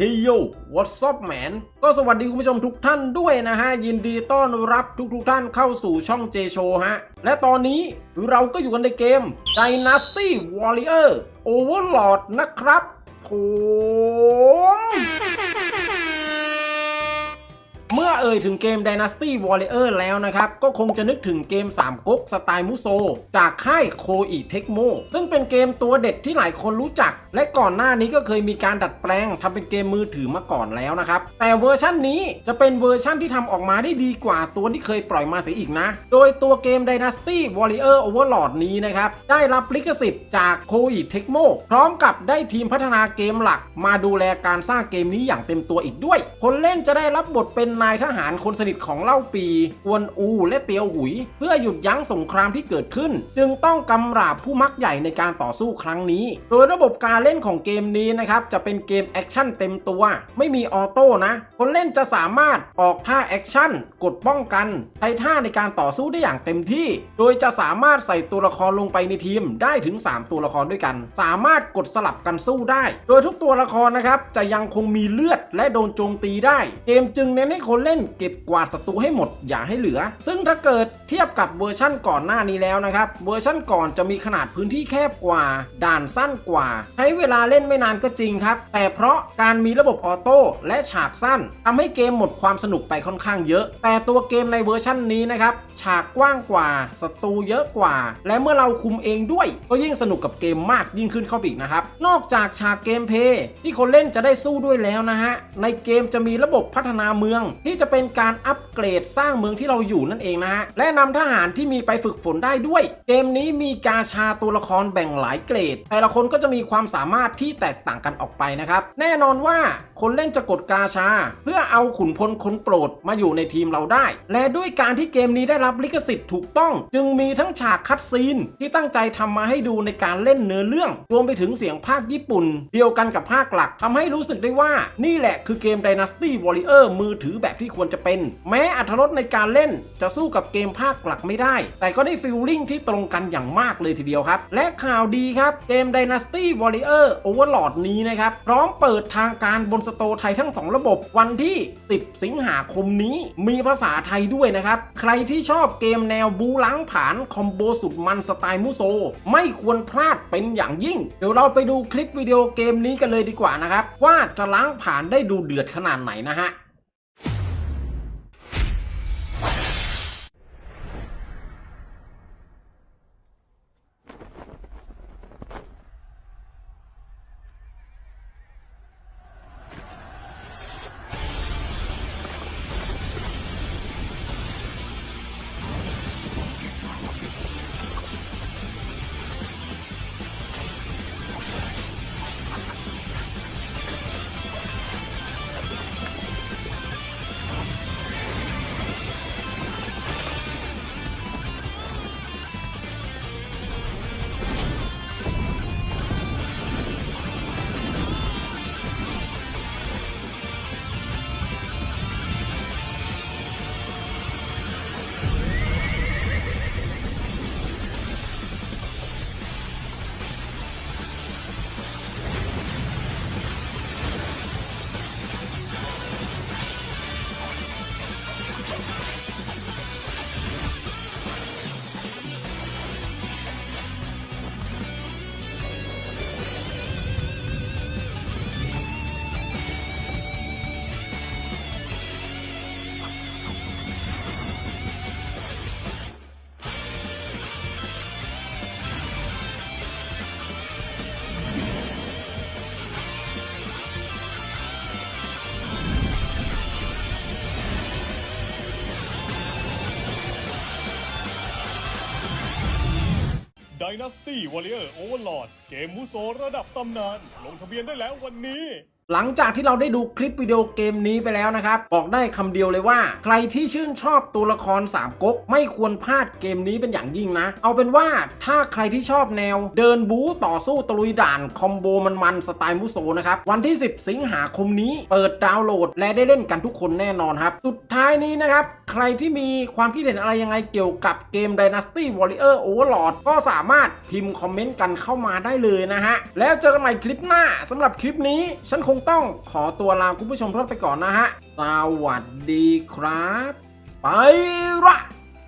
เฮ้ยโย what's up man ก็สวัสดีคุณผู้ชมทุกท่านด้วยนะฮะ ยินดีต้อนรับทุกๆทท่านเข้าสู่ช่อง J Show ฮะ และตอนนี้เราก็อยู่กันในเกม Dynasty Warrior Overlord นะครับผม เมื่อเอ่ยถึงเกม Dynasty Warrior แล้วนะครับ ก็คงจะนึกถึงเกม 3ก๊กสไตล์มุโซ จากค่ายโคอีเทคโมซึ่งเป็นเกมตัวเด็ดที่หลายคนรู้จัก และก่อนหน้านี้ก็เคยมีการดัดแปลงทำเป็นเกมมือถือมาก่อนแล้วนะครับ แต่เวอร์ชั่นนี้จะเป็นเวอร์ชั่นที่ทำออกมาได้ดีกว่าตัวที่เคยปล่อยมาเสียอีกนะ โดยตัวเกม Dynasty Warrior Overlord นี้นะครับได้รับลิขสิทธิ์จากโคอีเทคโมพร้อมกับได้ทีมพัฒนาเกมหลัก มาดูแลการสร้างเกมนี้อย่างเต็มตัวอีกด้วย คนเล่นจะได้รับบทเป็นนายทหารคนสนิทของเล่าปีกวนอูและเตียวหุย เพื่อหยุดยั้งสงครามที่เกิดขึ้น จึงต้องกำราบผู้มักใหญ่ในการต่อสู้ครั้งนี้ โดยระบบการเล่นของเกมนี้นะครับจะเป็นเกมแอคชั่นเต็มตัว ไม่มีออโต้นะ คนเล่นจะสามารถออกท่าแอคชั่นกดป้องกันใช้ท่าในการต่อสู้ได้อย่างเต็มที่ โดยจะสามารถใส่ตัวละครลงไปในทีมได้ถึง 3 ตัวละครด้วยกัน สามารถกดสลับกันสู้ได้ โดยทุกตัวละครนะครับจะยังคงมีเลือดและโดนโจมตีได้ เกมจึงเน้นให้คนเล่นเก็บกวาดศัตรูให้หมดอย่าให้เหลือ ซึ่งถ้าเกิดเทียบกับเวอร์ชั่นก่อนหน้านี้แล้วนะครับ เวอร์ชั่นก่อนจะมีขนาดพื้นที่แคบกว่า ด่านสั้นกว่า ใช้เวลาเล่นไม่นานก็จริงครับ แต่เพราะการมีระบบออโต้และฉากสั้นทำให้เกมหมดความสนุกไปค่อนข้างเยอะ แต่ตัวเกมในเวอร์ชั่นนี้นะครับ ฉากกว้างกว่าศัตรูเยอะกว่า และเมื่อเราคุมเองด้วย ก็ยิ่งสนุกกับเกมมากยิ่งขึ้นเข้าอีกนะครับ นอกจากฉากเกมเพย์ที่คนเล่นจะได้สู้ด้วยแล้วนะฮะ ในเกมจะมีระบบพัฒนาเมืองที่จะเป็นการอัปเกรดสร้างเมืองที่เราอยู่นั่นเองนะฮะ และนำทหารที่มีไปฝึกฝนได้ด้วย เกมนี้มีกาชาตัวละครแบ่งหลายเกรด แต่ละคนก็จะมีความสามารถที่แตกต่างกันออกไปนะครับ แน่นอนว่าคนเล่นจะกดกาชา เพื่อเอาขุนพลคนโปรดมาอยู่ในทีมเราได้ และด้วยการที่เกมนี้ได้รับลิขสิทธิ์ถูกต้อง จึงมีทั้งฉากคัดซีนที่ตั้งใจทำมาให้ดูในการเล่นเนื้อเรื่อง รวมไปถึงเสียงภาคญี่ปุ่น เดียวกันกับภาคหลักทำให้รู้สึกได้ว่านี่แหละคือเกม Dynasty Warrior มือถือแบบที่ควรจะเป็น แม้อัตรสในการเล่นจะสู้กับเกมภาคหลักไม่ได้ แต่ก็ได้ฟีลลิ่งที่ตรงกันอย่างมากเลยทีเดียวครับ และข่าวดีครับ เกม Dynasty Warrior Overlord นี้นะครับ พร้อมเปิดทางการบนสโตไทยทั้ง 2 ระบบวันที่ 10 สิงหาคมนี้มีภาษาไทยด้วยนะครับ ใครที่ชอบเกมแนวบูล้างผานคอมโบสุดมันสไตล์มุโซ ไม่ควรพลาดเป็นอย่างยิ่ง เดี๋ยวเราไปดูคลิปวิดีโอเกมนี้กันเลยดีกว่านะครับ ว่าจะล้างผ่านได้ดูเดือดขนาดไหนนะฮะ Dynasty Warrior Overlord เกมมุโซระดับตำนาน ลงทะเบียนได้แล้ววันนี้ หลังจากที่เราได้ดูคลิปวิดีโอเกมนี้ไปแล้วนะครับ บอกได้คำเดียวเลยว่า ใครที่ชื่นชอบตัวละคร3ก๊กไม่ควรพลาดเกมนี้เป็นอย่างยิ่งนะ เอาเป็นว่าถ้าใครที่ชอบแนว เดินบู๊ต่อสู้ตะลุยด่าน คอมโบมันๆสไตล์มุโซนะครับ วันที่ 10 สิงหาคมนี้เปิดดาวน์โหลดและได้เล่นกันทุกคนแน่นอนครับ สุดท้ายนี้นะครับใครที่มีความคิดเห็นอะไรยังไงเกี่ยวกับเกม Dynasty Warrior Overlord ก็สามารถพิมพ์คอมเมนต์กันเข้ามาได้เลยนะฮะ แล้วเจอกันใหม่คลิปหน้าสำหรับคลิปนี้ ฉันคงต้องขอตัวลาคุณผู้ชมทุกท่านไปก่อนนะฮะ สวัสดีครับ ไปละ